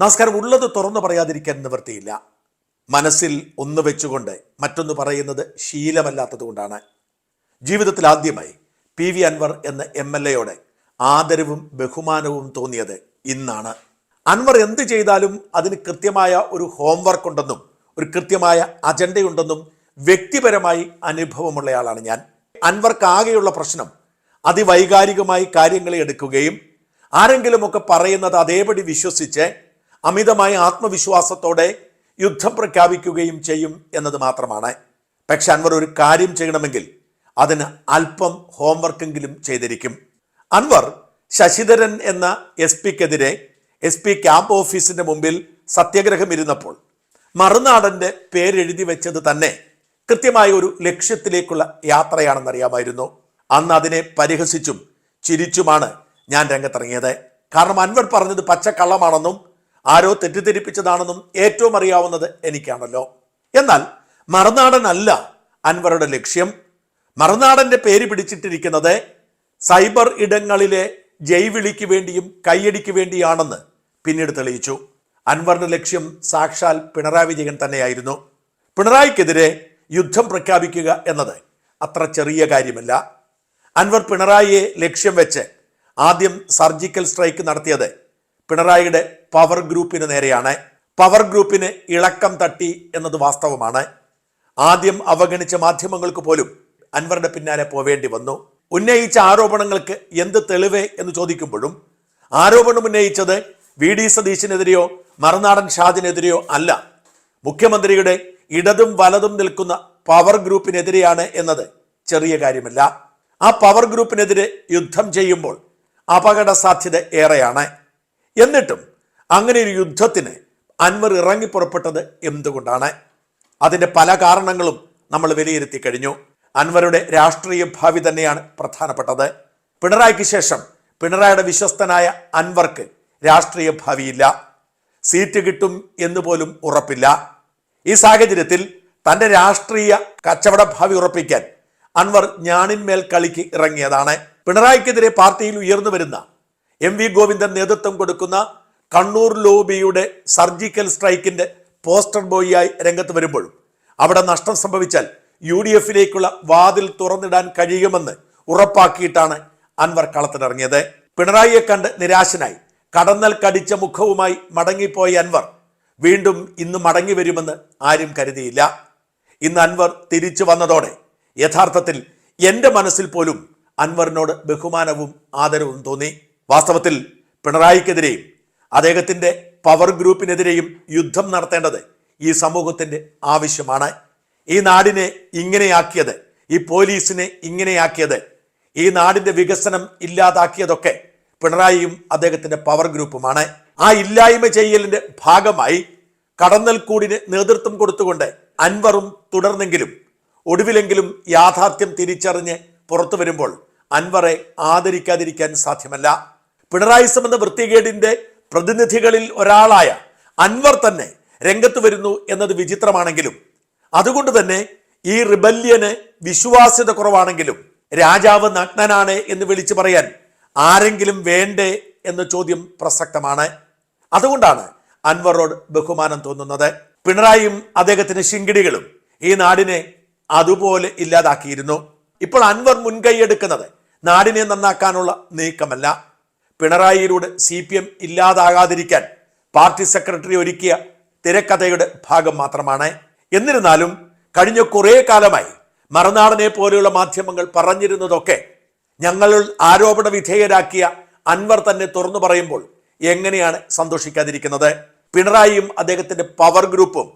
നമസ്കാരം. ഉള്ളത് തുറന്നു പറയാതിരിക്കാൻ നിവൃത്തിയില്ല. മനസ്സിൽ ഒന്ന് വെച്ചുകൊണ്ട് മറ്റൊന്ന് പറയുന്നത് ശീലമല്ലാത്തത് കൊണ്ടാണ്. ജീവിതത്തിൽ ആദ്യമായി പി വി അൻവർ എന്ന എം എൽ എയോടെ ആദരവും ബഹുമാനവും തോന്നിയത് ഇന്നാണ്. അൻവർ എന്ത് ചെയ്താലും അതിന് കൃത്യമായ ഒരു ഹോംവർക്ക് ഉണ്ടെന്നും ഒരു കൃത്യമായ അജണ്ടയുണ്ടെന്നും വ്യക്തിപരമായി അനുഭവമുള്ളയാളാണ് ഞാൻ. അൻവർക്ക് ആകെയുള്ള പ്രശ്നം അതിവൈകാരികമായി കാര്യങ്ങളെ എടുക്കുകയും ആരെങ്കിലുമൊക്കെ പറയുന്നത് അതേപടി വിശ്വസിച്ച് അമിതമായ ആത്മവിശ്വാസത്തോടെ യുദ്ധം പ്രഖ്യാപിക്കുകയും ചെയ്യും എന്നത് മാത്രമാണ്. പക്ഷെ അൻവർ ഒരു കാര്യം ചെയ്യണമെങ്കിൽ അതിന് അല്പം ഹോംവർക്കെങ്കിലും ചെയ്തിരിക്കും. അൻവർ ശശിധരൻ എന്ന എസ് പിക്കെതിരെ എസ് പി ക്യാമ്പ് ഓഫീസിന്റെ മുമ്പിൽ സത്യാഗ്രഹം ഇരുന്നപ്പോൾ മറുനാടന്റെ പേരെഴുതി വെച്ചത് തന്നെ കൃത്യമായ ഒരു ലക്ഷ്യത്തിലേക്കുള്ള യാത്രയാണെന്നറിയാമായിരുന്നു. അന്ന് അതിനെ പരിഹസിച്ചും ചിരിച്ചുമാണ് ഞാൻ രംഗത്തിറങ്ങിയത്. കാരണം അൻവർ പറഞ്ഞത് പച്ചക്കള്ളമാണെന്നും ആരോ തെറ്റിദ്ധരിപ്പിച്ചതാണെന്നും ഏറ്റവും അറിയാവുന്നത് എനിക്കാണല്ലോ. എന്നാൽ മറുനാടനല്ല അൻവറുടെ ലക്ഷ്യം. മറുനാടന്റെ പേര് പിടിച്ചിട്ടിരിക്കുന്നത് സൈബർ ഇടങ്ങളിലെ ജൈവിളിക്ക് വേണ്ടിയും കയ്യടിക്ക് വേണ്ടിയാണെന്ന് പിന്നീട് തെളിയിച്ചു. അൻവറിന്റെ ലക്ഷ്യം സാക്ഷാൽ പിണറായി വിജയൻ തന്നെയായിരുന്നു. പിണറായിക്കെതിരെ യുദ്ധം പ്രഖ്യാപിക്കുക എന്നത് അത്ര ചെറിയ കാര്യമല്ല. അൻവർ പിണറായിയെ ലക്ഷ്യം വെച്ച് ആദ്യം സർജിക്കൽ സ്ട്രൈക്ക് നടത്തിയത് പിണറായിയുടെ പവർ ഗ്രൂപ്പിന് നേരെയാണ്. പവർ ഗ്രൂപ്പിന് ഇളക്കം തട്ടി എന്നത് വാസ്തവമാണ്. ആദ്യം അവഗണിച്ച മാധ്യമങ്ങൾക്ക് പോലും അൻവറിന്റെ പിന്നാലെ പോവേണ്ടി വന്നു. ഉന്നയിച്ച ആരോപണങ്ങൾക്ക് എന്ത് തെളിവ് എന്ന് ചോദിക്കുമ്പോഴും ആരോപണം ഉന്നയിച്ചത് വി ഡി സതീശിനെതിരെയോ മറുനാടൻ ഷാജിനെതിരെയോ അല്ല. മുഖ്യമന്ത്രിയുടെ ഇടതും വലതും നിൽക്കുന്ന പവർ ഗ്രൂപ്പിനെതിരെയാണ് എന്നത് ചെറിയ കാര്യമല്ല. ആ പവർ ഗ്രൂപ്പിനെതിരെ യുദ്ധം ചെയ്യുമ്പോൾ അപകട സാധ്യത ഏറെയാണ്. എന്നിട്ടും അങ്ങനെ ഒരു യുദ്ധത്തിന് അൻവർ ഇറങ്ങി പുറപ്പെട്ടത് എന്തുകൊണ്ടാണ്? അതിന്റെ പല കാരണങ്ങളും നമ്മൾ വിലയിരുത്തി കഴിഞ്ഞു. അൻവറുടെ രാഷ്ട്രീയ ഭാവി തന്നെയാണ് പ്രധാനപ്പെട്ടത്. പിണറായിക്ക് ശേഷം പിണറായിയുടെ വിശ്വസ്തനായ അൻവർക്ക് രാഷ്ട്രീയ ഭാവിയില്ല. സീറ്റ് കിട്ടും എന്ന് പോലും ഉറപ്പില്ല. ഈ സാഹചര്യത്തിൽ തന്റെ രാഷ്ട്രീയ കച്ചവട ഭാവി ഉറപ്പിക്കാൻ അൻവർ ഞാണിന്മേൽ കളിക്ക് ഇറങ്ങിയതാണ്. പിണറായിക്കെതിരെ പാർട്ടിയിൽ ഉയർന്നു വരുന്ന എം വി ഗോവിന്ദൻ നേതൃത്വം കൊടുക്കുന്ന കണ്ണൂർ ലോബിയുടെ സർജിക്കൽ സ്ട്രൈക്കിന്റെ പോസ്റ്റർ ബോയിയായി രംഗത്ത് വരുമ്പോഴും അവിടെ നഷ്ടം സംഭവിച്ചാൽ യു ഡി എഫിലേക്കുള്ള വാതിൽ തുറന്നിടാൻ കഴിയുമെന്ന് ഉറപ്പാക്കിയിട്ടാണ് അൻവർ കളത്തിനിറങ്ങിയത് പിണറായിയെ കണ്ട് നിരാശനായി കടന്നൽ കടിച്ച മുഖവുമായി മടങ്ങിപ്പോയ അൻവർ വീണ്ടും ഇന്ന് മടങ്ങി വരുമെന്ന് ആരും കരുതിയില്ല. ഇന്ന് അൻവർ തിരിച്ചു വന്നതോടെ യഥാർത്ഥത്തിൽ എന്റെ മനസ്സിൽ പോലും അൻവറിനോട് ബഹുമാനവും ആദരവും തോന്നി. വാസ്തവത്തിൽ പിണറായിക്കെതിരെയും അദ്ദേഹത്തിന്റെ പവർ ഗ്രൂപ്പിനെതിരെയും യുദ്ധം നടത്തേണ്ടത് ഈ സമൂഹത്തിന്റെ ആവശ്യമാണ്. ഈ നാടിനെ ഇങ്ങനെയാക്കിയത് ഈ പോലീസിനെ ഇങ്ങനെയാക്കിയത് ഈ നാടിന്റെ വികസനം ഇല്ലാതാക്കിയതൊക്കെ പിണറായിയും അദ്ദേഹത്തിന്റെ പവർ ഗ്രൂപ്പുമാണ്. ആ ഇല്ലായ്മ ചെയ്യലിന്റെ ഭാഗമായി കടന്നൽ കൂടിന് നേതൃത്വം കൊടുത്തുകൊണ്ട് അൻവറും തുടർന്നെങ്കിലും ഒടുവിലെങ്കിലും യാഥാർത്ഥ്യം തിരിച്ചറിഞ്ഞ് പുറത്തു വരുമ്പോൾ അൻവറെ ആദരിക്കാതിരിക്കാൻ സാധ്യമല്ല. പിണറായി സംബന്ധ വൃത്തികേടിന്റെ പ്രതിനിധികളിൽ ഒരാളായ അൻവർ തന്നെ രംഗത്ത് വരുന്നു എന്നത് വിചിത്രമാണെങ്കിലും അതുകൊണ്ട് തന്നെ ഈ റിബല്യന് വിശ്വാസ്യത കുറവാണെങ്കിലും രാജാവ് നഗ്നനാണ് എന്ന് വിളിച്ചു പറയാൻ ആരെങ്കിലും വേണ്ടേ എന്ന ചോദ്യം പ്രസക്തമാണ്. അതുകൊണ്ടാണ് അൻവറോട് ബഹുമാനം തോന്നുന്നത്. പിണറായിയും അദ്ദേഹത്തിന് ശിങ്കിടികളും ഈ നാടിനെ അതുപോലെ ഇല്ലാതാക്കിയിരുന്നു. ഇപ്പോൾ അൻവർ മുൻകൈയെടുക്കുന്നത് നാടിനെ നന്നാക്കാനുള്ള നീക്കമല്ല. പിണറായിയിലൂടെ സി പി എം ഇല്ലാതാകാതിരിക്കാൻ പാർട്ടി സെക്രട്ടറി ഒരുക്കിയ തിരക്കഥയുടെ ഭാഗം മാത്രമാണ്. എന്നിരുന്നാലും കഴിഞ്ഞ കുറേ കാലമായി മറുനാടനെ പോലെയുള്ള മാധ്യമങ്ങൾ പറഞ്ഞിരുന്നതൊക്കെ ഞങ്ങൾ ആരോപണ വിധേയരാക്കിയ അൻവർ തന്നെ തുറന്നു പറയുമ്പോൾ എങ്ങനെയാണ് സന്തോഷിക്കാതിരിക്കുന്നത്? പിണറായിയും അദ്ദേഹത്തിന്റെ പവർ ഗ്രൂപ്പും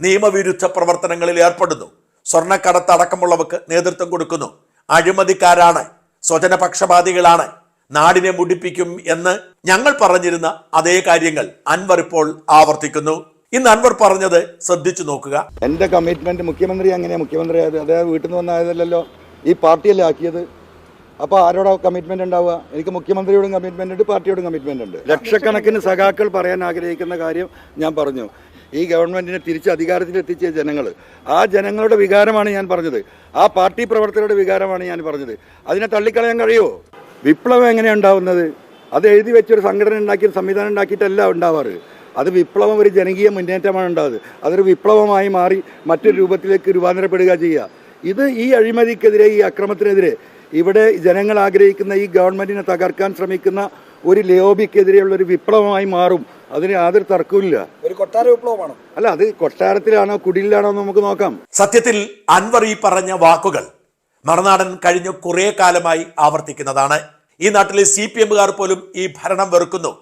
നിയമവിരുദ്ധ പ്രവർത്തനങ്ങളിൽ ഏർപ്പെടുന്നു. സ്വർണക്കടത്ത് അടക്കമുള്ളവർക്ക് നേതൃത്വം കൊടുക്കുന്നു. അഴിമതിക്കാരാണ്. സ്വജനപക്ഷപാതികളാണ്. നാടിനെ മുടിപ്പിക്കും എന്ന് ഞങ്ങൾ പറഞ്ഞിരുന്ന അതേ കാര്യങ്ങൾ അൻവർ ഇപ്പോൾ ആവർത്തിക്കുന്നു. ഇന്ന് അൻവർ പറഞ്ഞത് ശ്രദ്ധിച്ചു നോക്കുക. എന്റെ കമ്മിറ്റ്മെന്റ് മുഖ്യമന്ത്രി അങ്ങനെ മുഖ്യമന്ത്രി അദ്ദേഹം വീട്ടിൽ നിന്ന് വന്നായതല്ലോ ഈ പാർട്ടിയല്ലേ ആക്കിയത്? അപ്പോൾ ആരോടാ കമ്മിറ്റ്മെന്റ് ഉണ്ടാവുക? എനിക്ക് മുഖ്യമന്ത്രിയോടും കമ്മിറ്റ്മെന്റ് ഉണ്ട് പാർട്ടിയോടും കമ്മിറ്റ്മെന്റ് ഉണ്ട്. ലക്ഷക്കണക്കിന് സഖാക്കൾ പറയാൻ ആഗ്രഹിക്കുന്ന കാര്യം ഞാൻ പറഞ്ഞു. ഈ ഗവൺമെന്റിനെ തിരിച്ച് അധികാരത്തിൽ എത്തിച്ച ജനങ്ങൾ ആ ജനങ്ങളുടെ വികാരമാണ് ഞാൻ പറഞ്ഞത്. ആ പാർട്ടി പ്രവർത്തകരുടെ വികാരമാണ് ഞാൻ പറഞ്ഞത്. അതിനെ തള്ളിക്കളയാൻ കഴിയുമോ? വിപ്ലവം എങ്ങനെയാണ് ഉണ്ടാവുന്നത്? അത് എഴുതി വെച്ചൊരു സംഘടന ഉണ്ടാക്കി ഒരു സംവിധാനം ഉണ്ടാക്കിയിട്ടല്ല ഉണ്ടാവാറ്. അത് വിപ്ലവം ഒരു ജനകീയ മുന്നേറ്റമാണ് ഉണ്ടാവുന്നത്. അതൊരു വിപ്ലവമായി മാറി മറ്റൊരു രൂപത്തിലേക്ക് രൂപാന്തരപ്പെടുക ചെയ്യുക. ഇത് ഈ അഴിമതിക്കെതിരെ ഈ അക്രമത്തിനെതിരെ ഇവിടെ ജനങ്ങൾ ആഗ്രഹിക്കുന്ന ഈ ഗവൺമെന്റിനെ തകർക്കാൻ ശ്രമിക്കുന്ന ഒരു ലോബിക്കെതിരെയുള്ള ഒരു വിപ്ലവമായി മാറും. അതിന് യാതൊരു തർക്കവുമില്ല. ഒരു കൊട്ടാര വിപ്ലവമാണ്? അല്ല അത് കൊട്ടാരത്തിലാണോ കുടിലാണോ നമുക്ക് നോക്കാം. സത്യത്തിൽ അൻവർ ഈ പറഞ്ഞ വാക്കുകൾ മറുനാടൻ കഴിഞ്ഞ കുറേ കാലമായി ആവർത്തിക്കുന്നതാണ്. ഈ നാട്ടിലെ സി പി എമ്മുകാർ പോലും ഈ ഭരണം വെറുക്കുന്നു.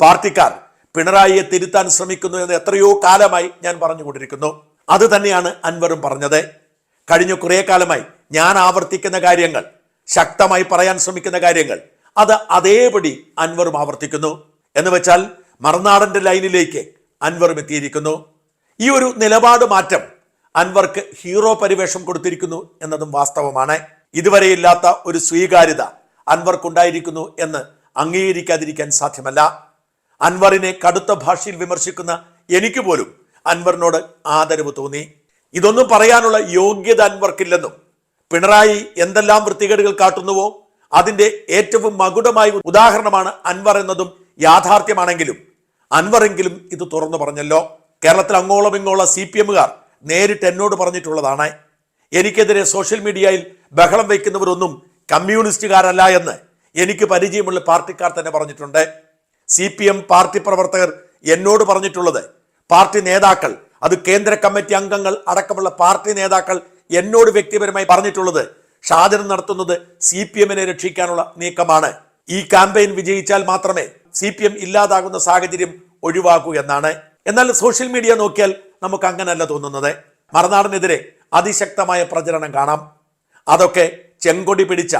പാർട്ടിക്കാർ പിണറായിയെ തിരുത്താൻ ശ്രമിക്കുന്നു എന്ന് എത്രയോ കാലമായി ഞാൻ പറഞ്ഞുകൊണ്ടിരിക്കുന്നു. അത് തന്നെയാണ് അൻവറും പറഞ്ഞത്. കഴിഞ്ഞ കുറേ കാലമായി ഞാൻ ആവർത്തിക്കുന്ന കാര്യങ്ങൾ ശക്തമായി പറയാൻ ശ്രമിക്കുന്ന കാര്യങ്ങൾ അത് അതേപടി അൻവറും ആവർത്തിക്കുന്നു. എന്ന് വെച്ചാൽ മറുനാടന്റെ ലൈനിലേക്ക് അൻവറും എത്തിയിരിക്കുന്നു. ഈ ഒരു നിലപാട് മാറ്റം അൻവർക്ക് ഹീറോ പരിവേഷം കൊടുത്തിരിക്കുന്നു എന്നതും വാസ്തവമാണ്. ഇതുവരെ ഇല്ലാത്ത ഒരു സ്വീകാര്യത അൻവർക്കുണ്ടായിരിക്കുന്നു എന്ന് അംഗീകരിക്കാതിരിക്കാൻ സാധ്യമല്ല. അൻവറിനെ കടുത്ത ഭാഷയിൽ വിമർശിക്കുന്ന എനിക്ക് പോലും അൻവറിനോട് ആദരവ് തോന്നി. ഇതൊന്നും പറയാനുള്ള യോഗ്യത അൻവർക്കില്ലെന്നും പിണറായി എന്തെല്ലാം വൃത്തികേടുകൾ കാട്ടുന്നുവോ അതിന്റെ ഏറ്റവും മകുടമായ ഉദാഹരണമാണ് അൻവർ എന്നതും യാഥാർത്ഥ്യമാണെങ്കിലും അൻവറെങ്കിലും ഇത് തുറന്നു പറഞ്ഞല്ലോ. കേരളത്തിൽ അങ്ങോളം ഇങ്ങോളം സി പി എമ്മുകാർ നേരിട്ട് എന്നോട് പറഞ്ഞിട്ടുള്ളതാണ്. എനിക്കെതിരെ സോഷ്യൽ മീഡിയയിൽ ബഹളം വയ്ക്കുന്നവരൊന്നും കമ്മ്യൂണിസ്റ്റുകാരല്ല എന്ന് എനിക്ക് പരിചയമുള്ള പാർട്ടിക്കാർ തന്നെ പറഞ്ഞിട്ടുണ്ട്. സി പി എം പാർട്ടി പ്രവർത്തകർ എന്നോട് പറഞ്ഞിട്ടുള്ളത് പാർട്ടി നേതാക്കൾ അത് കേന്ദ്ര കമ്മിറ്റി അംഗങ്ങൾ അടക്കമുള്ള പാർട്ടി നേതാക്കൾ എന്നോട് വ്യക്തിപരമായി പറഞ്ഞിട്ടുള്ളത് ഷാജനം നടത്തുന്നത് സി പി എമ്മിനെ രക്ഷിക്കാനുള്ള നീക്കമാണ്. ഈ ക്യാമ്പയിൻ വിജയിച്ചാൽ മാത്രമേ സി പി എം ഇല്ലാതാകുന്ന സാഹചര്യം ഒഴിവാക്കൂ എന്നാണ്. എന്നാൽ സോഷ്യൽ മീഡിയ നോക്കിയാൽ നമുക്ക് അങ്ങനല്ല തോന്നുന്നത്. മറുനാടിനെതിരെ അതിശക്തമായ പ്രചരണം കാണാം. അതൊക്കെ ചെങ്കൊടി പിടിച്ച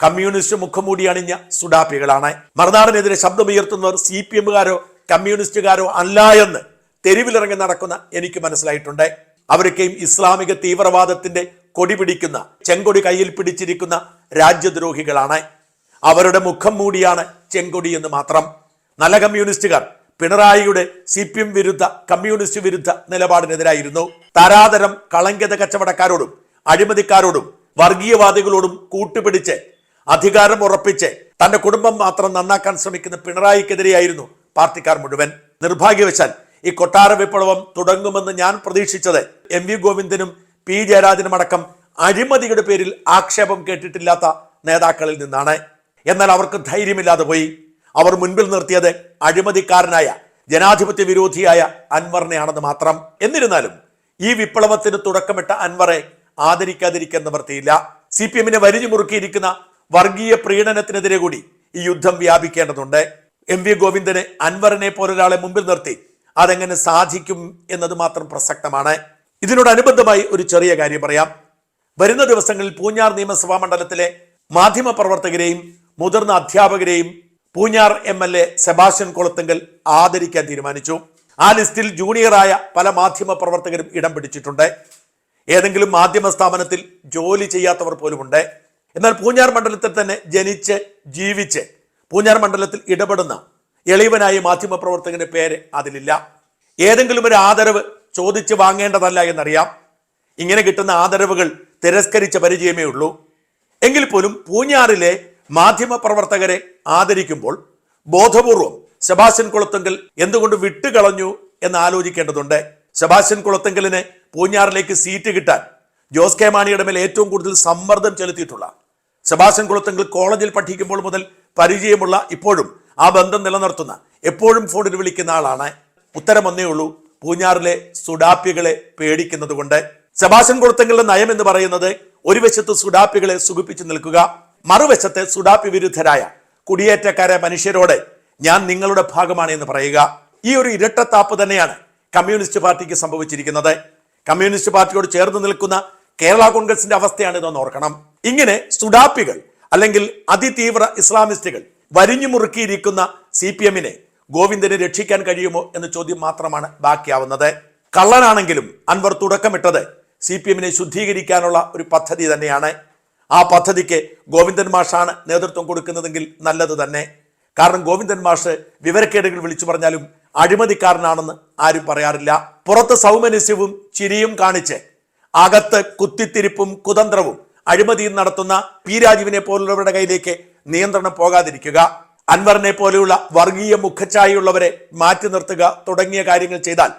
കമ്മ്യൂണിസ്റ്റ് മുഖംമൂടി അണിഞ്ഞ സുഡാപ്പികളാണ്. മറുനാടിനെതിരെ ശബ്ദമുയർത്തുന്നവർ സി പി എമ്മുകാരോ കമ്മ്യൂണിസ്റ്റുകാരോ അല്ല എന്ന് തെരുവിലിറങ്ങി നടക്കുന്ന എനിക്ക് മനസ്സിലായിട്ടുണ്ട്. അവരൊക്കെയും ഇസ്ലാമിക തീവ്രവാദത്തിന്റെ കൊടി പിടിക്കുന്ന ചെങ്കൊടി കയ്യിൽ പിടിച്ചിരിക്കുന്ന രാജ്യദ്രോഹികളാണ്. അവരുടെ മുഖം മൂടിയാണ് ചെങ്കൊടി എന്ന് മാത്രം. നല്ല കമ്മ്യൂണിസ്റ്റുകാർ പിണറായിയുടെ സി പി എം വിരുദ്ധ കമ്മ്യൂണിസ്റ്റ് വിരുദ്ധ നിലപാടിനെതിരായിരുന്നു. താരാതരം കളങ്കിത കച്ചവടക്കാരോടും അഴിമതിക്കാരോടും വർഗീയവാദികളോടും കൂട്ടുപിടിച്ച് അധികാരം ഉറപ്പിച്ച് തന്റെ കുടുംബം മാത്രം നന്നാക്കാൻ ശ്രമിക്കുന്ന പിണറായിക്കെതിരെയായിരുന്നു പാർട്ടിക്കാർ മുഴുവൻ. നിർഭാഗ്യവശാൽ ഈ കൊട്ടാര വിപ്ലവം തുടങ്ങുമെന്ന് ഞാൻ പ്രതീക്ഷിച്ചത് എം വി ഗോവിന്ദനും പി ജയരാജനും അടക്കം അഴിമതിയുടെ പേരിൽ ആക്ഷേപം കേട്ടിട്ടില്ലാത്ത നേതാക്കളിൽ നിന്നാണ്. എന്നാൽ അവർക്ക് ധൈര്യമില്ലാതെ പോയി. അവർ മുൻപിൽ നിർത്തിയത് അഴിമതിക്കാരനായ ജനാധിപത്യ വിരോധിയായ അൻവറിനെയാണെന്ന് മാത്രം. എന്നിരുന്നാലും ഈ വിപ്ലവത്തിന് തുടക്കമിട്ട അൻവറെ ആദരിക്കാതിരിക്കാൻ നിവർത്തിയില്ല സി പി എമ്മിനെ വരിഞ്ഞു മുറുക്കിയിരിക്കുന്ന വർഗീയ പ്രീണനത്തിനെതിരെ കൂടി ഈ യുദ്ധം വ്യാപിക്കേണ്ടതുണ്ട്. എം വി ഗോവിന്ദന് അൻവറിനെ പോലൊരാളെ മുമ്പിൽ നിർത്തി അതെങ്ങനെ സാധിക്കും എന്നത് മാത്രം പ്രസക്തമാണ്. ഇതിനോടനുബന്ധമായി ഒരു ചെറിയ കാര്യം പറയാം. വരുന്ന ദിവസങ്ങളിൽ പൂഞ്ഞാർ നിയമസഭാ മണ്ഡലത്തിലെ മാധ്യമ പ്രവർത്തകരെയും മുതിർന്ന അധ്യാപകരെയും Poonjar M L A Sebastian Kulathunkal ആദരിക്കാൻ തീരുമാനിച്ചു. ആ ലിസ്റ്റിൽ ജൂനിയറായ പല മാധ്യമ പ്രവർത്തകരും ഇടം പിടിച്ചിട്ടുണ്ട്. ഏതെങ്കിലും മാധ്യമ സ്ഥാപനത്തിൽ ജോലി ചെയ്യാത്തവർ പോലുമുണ്ട്. എന്നാൽ പൂഞ്ഞാർ മണ്ഡലത്തിൽ തന്നെ ജനിച്ച് ജീവിച്ച് പൂഞ്ഞാർ മണ്ഡലത്തിൽ ഇടപെടുന്ന എളിവനായ മാധ്യമ പ്രവർത്തകന്റെ പേര് അതിലില്ല. ഏതെങ്കിലും ഒരു ആദരവ് ചോദിച്ച് വാങ്ങേണ്ടതല്ല എന്നറിയാം. ഇങ്ങനെ കിട്ടുന്ന ആദരവുകൾ തിരസ്കരിച്ച പരിചയമേ ഉള്ളൂ. എങ്കിൽ പോലും പൂഞ്ഞാറിലെ മാധ്യമ പ്രവർത്തകരെ ആദരിക്കുമ്പോൾ ബോധപൂർവം സെബാസ്റ്റ്യൻ കുളത്തെങ്കിൽ എന്തുകൊണ്ട് വിട്ടുകളഞ്ഞു എന്ന് ആലോചിക്കേണ്ടതുണ്ട്. സെബാസ്റ്റ്യൻ കുളത്തെങ്കലിന് പൂഞ്ഞാറിലേക്ക് സീറ്റ് കിട്ടാൻ ജോസ് കെ മാണിയുടെ മേൽ ഏറ്റവും കൂടുതൽ സമ്മർദ്ദം ചെലുത്തിയിട്ടുള്ള സെബാസ്റ്റ്യൻ കുളത്തെങ്കിൽ കോളേജിൽ പഠിക്കുമ്പോൾ മുതൽ പരിചയമുള്ള ഇപ്പോഴും ആ ബന്ധം നിലനിർത്തുന്ന എപ്പോഴും ഫോണിൽ വിളിക്കുന്ന ആളാണ്. ഉത്തരം ഒന്നേ ഉള്ളൂ പൂഞ്ഞാറിലെ സുഡാപ്പികളെ പേടിക്കുന്നത് കൊണ്ട് സെബാസ്റ്റ്യൻ കുളത്തെങ്കിലെ നയം എന്ന് പറയുന്നത് ഒരു വശത്ത് സുഡാപ്പികളെ സുഖിപ്പിച്ചു നിൽക്കുക മറുവശത്ത് സുഡാപ്പി വിരുദ്ധരായ കുടിയേറ്റക്കാരെ മനുഷ്യരോട് ഞാൻ നിങ്ങളുടെ ഭാഗമാണ് എന്ന് പറയുക. ഈ ഒരു ഇരട്ടത്താപ്പ് തന്നെയാണ് കമ്മ്യൂണിസ്റ്റ് പാർട്ടിക്ക് സംഭവിച്ചിരിക്കുന്നത്. കമ്മ്യൂണിസ്റ്റ് പാർട്ടിയോട് ചേർന്ന് നിൽക്കുന്ന കേരള കോൺഗ്രസിന്റെ അവസ്ഥയാണ് ഇതെന്ന് ഓർക്കണം. ഇങ്ങനെ സുഡാപ്പികൾ അല്ലെങ്കിൽ അതിതീവ്ര ഇസ്ലാമിസ്റ്റുകൾ വരിഞ്ഞു മുറുക്കിയിരിക്കുന്ന സി പി എമ്മിനെ ഗോവിന്ദനെ രക്ഷിക്കാൻ കഴിയുമോ എന്ന ചോദ്യം മാത്രമാണ് ബാക്കിയാവുന്നത്. കള്ളനാണെങ്കിലും അൻവർ തുടക്കമിട്ടത് സി പി എമ്മിനെ ശുദ്ധീകരിക്കാനുള്ള ഒരു പദ്ധതി തന്നെയാണ്. ആ പദ്ധതിക്ക് ഗോവിന്ദൻ മാഷാണ് നേതൃത്വം കൊടുക്കുന്നതെങ്കിൽ നല്ലത് തന്നെ. കാരണം ഗോവിന്ദൻ മാഷ് വിവരക്കേടുകൾ വിളിച്ചു പറഞ്ഞാലും അഴിമതിക്കാരനാണെന്ന് ആരും പറയാറില്ല. പുറത്ത് സൗമനസ്യവും ചിരിയും കാണിച്ച് അകത്ത് കുത്തിത്തിരിപ്പും കുതന്ത്രവും അഴിമതിയും നടത്തുന്ന പി രാജീവിനെ പോലുള്ളവരുടെ കയ്യിലേക്ക് നിയന്ത്രണം പോകാതിരിക്കുക. അൻവറിനെ പോലെയുള്ള വർഗീയ മുഖച്ഛായയുള്ളവരെ മാറ്റി നിർത്തുക തുടങ്ങിയ കാര്യങ്ങൾ ചെയ്താൽ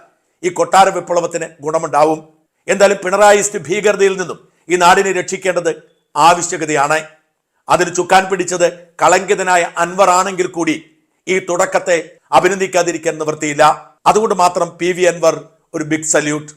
ഈ കൊട്ടാര വിപ്ലവത്തിന് ഗുണമുണ്ടാവും. എന്തായാലും പിണറായിസ്റ്റ് ഭീകരതയിൽ നിന്നും ഈ നാടിനെ രക്ഷിക്കേണ്ടത് ആവശ്യകതയാണ്. അതിന് ചുക്കാൻ പിടിച്ചത് കളങ്കിതനായ അൻവർ ആണെങ്കിൽ കൂടി ഈ തുടക്കത്തെ അഭിനന്ദിക്കാതിരിക്കാൻ നിവൃത്തിയില്ല. അതുകൊണ്ട് മാത്രം പി വി അൻവർ ഒരു ബിഗ് സല്യൂട്ട്.